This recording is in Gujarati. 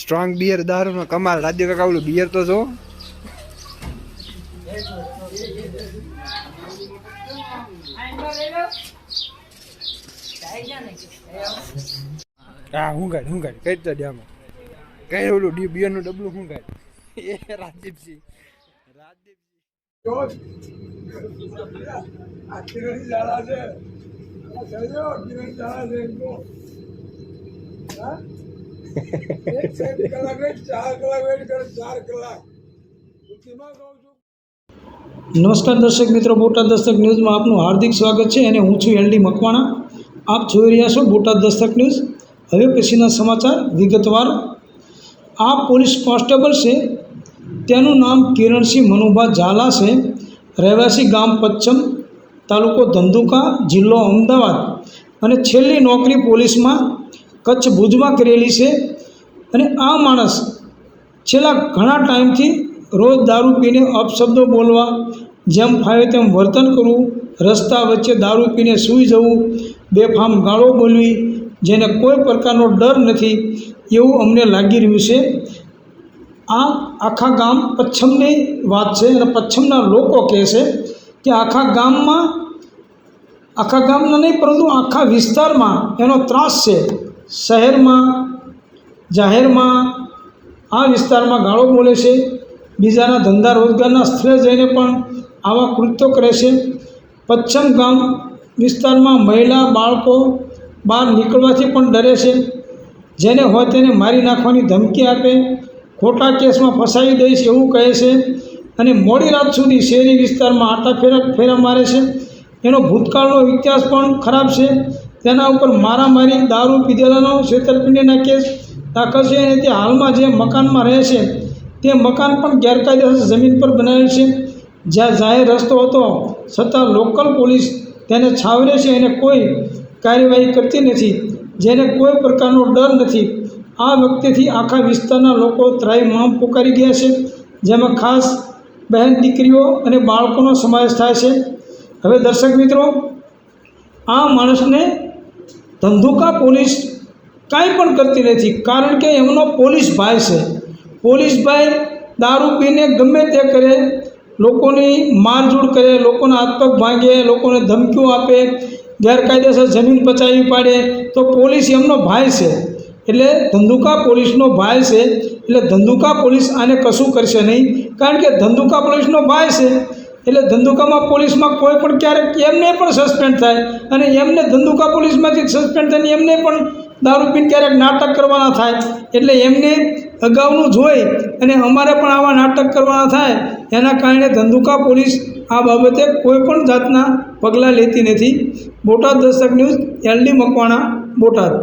સ્ટ્રોંગ બિયર દારૂનો કમાલ. રાજ્ય કાકા ઓલું બિયર તો જો હા હું ગાડ હું ગાડ. કઈ તો ડ્યામાં. કઈ ઓલું ડી બિયરનું ડબલું હું ગાડ? એ નમસ્કાર દર્શક મિત્રો, બોટાદ દસ્તક ન્યૂઝમાં આપનું હાર્દિક સ્વાગત છે અને હું છું એલડી મકવાણા. આપ જોઈ રહ્યા છો બોટાદ દસ્તક ન્યૂઝ. હવે પછીના સમાચાર વિગતવાર. આ પોલીસ કોન્સ્ટેબલ છે, તેનું નામ કિરણસિંહ મનુભા ઝાલા છે. રહેવાસી ગામ પચ્છમ, તાલુકો ધંધુકા, જિલ્લો અમદાવાદ. અને છેલ્લી નોકરી પોલીસમાં કચ્છ ભુજમાં કરેલી છે અને આ માણસ છેલ્લા ઘણા ટાઈમથી રોજ દારૂ પીને અપશબ્દો બોલવા, જેમ ફાવે તેમ વર્તન કરવું, રસ્તા વચ્ચે દારૂ પીને સૂઈ જવું, બેફામ ગાળો બોલવી, જેને કોઈ પ્રકારનો ડર નથી, એવું અમને લાગી રહ્યું છે. આ આખા ગામ પચ્છમની વાત છે અને પચ્છમના લોકો કહે છે કે આખા ગામમાં, આખા ગામના નહીં, પરંતુ આખા વિસ્તારમાં એનો ત્રાસ છે. શહેરમાં, જાહેરમાં, આ વિસ્તારમાં ગાળો બોલે છે. બીજાના ધંધા રોજગારના સ્થળે જઈને પણ આવા કૃત્યો કરે છે. પચ્છમ ગામ વિસ્તારમાં મહિલા, બાળકો બહાર નીકળવાથી પણ ડરે છે. જેને હોય તેને મારી નાખવાની ધમકી આપે, ખોટા કેસમાં ફસાવી દઈશ એવું કહે છે. અને મોડી રાત સુધી શહેરી વિસ્તારમાં આટા ફેરા ફેરા મારે છે. એનો ભૂતકાળનો ઇતિહાસ પણ ખરાબ છે. તેના ઉપર મારામારી દારૂ પીધેલાનો છેતરપિંડીના કેસ દાખલ છે અને તે હાલમાં જે મકાનમાં રહે છે, તે મકાન પણ ગેરકાયદેસર જમીન પર બનાવેલ છે. જ્યાં જાહેર રસ્તો હતો, છતાં લોકલ પોલીસ તેને છાવરે છે અને કોઈ કાર્યવાહી કરતી નથી, જેને કોઈ પ્રકારનો ડર નથી. આ વખતેથી આખા વિસ્તારના લોકો ત્રાહીમામ પોકારી ગયા છે, જેમાં ખાસ બહેન દીકરીઓ અને બાળકોનો સમાવેશ થાય છે. હવે દર્શક મિત્રો, આ માણસને ધંધુકા પોલીસ કાંઈ પણ કરતી નથી. કારણ કે એમનો પોલીસ ભાઈ છે. પોલીસ ભાઈ દારૂ પીને ગમે તે કરે, લોકોની મારઝૂડ કરે, લોકોના હાથ પગ ભાંગે, લોકોને ધમકીઓ આપે, ગેરકાયદેસર જમીન પચાવી પાડે, તો પોલીસ એમનો ભાઈ છે. એટલે ધંધુકા પોલીસનો ભાઈ છે. એટલે ધંધુકા પોલીસ આને કશું કરશે નહીં. કારણ કે ધંધુકા પોલીસનો ભાઈ છે. એટલે ધંધુકામાં પોલીસમાં કોઈ પણ ક્યારેક એમને પણ સસ્પેન્ડ થાય અને એમને ધંધુકા પોલીસમાંથી સસ્પેન્ડ થઈને એમને પણ દારૂ પીને ક્યારેક નાટક કરવાના થાય. એટલે એમને અગાઉનું જોઈ અને અમારે પણ આવા નાટક કરવાના થાય, એના કારણે ધંધુકા પોલીસ આ બાબતે કોઈ પણ જાતના પગલાં લેતી નથી. Botad Dastak news, LD Makwana, Botad.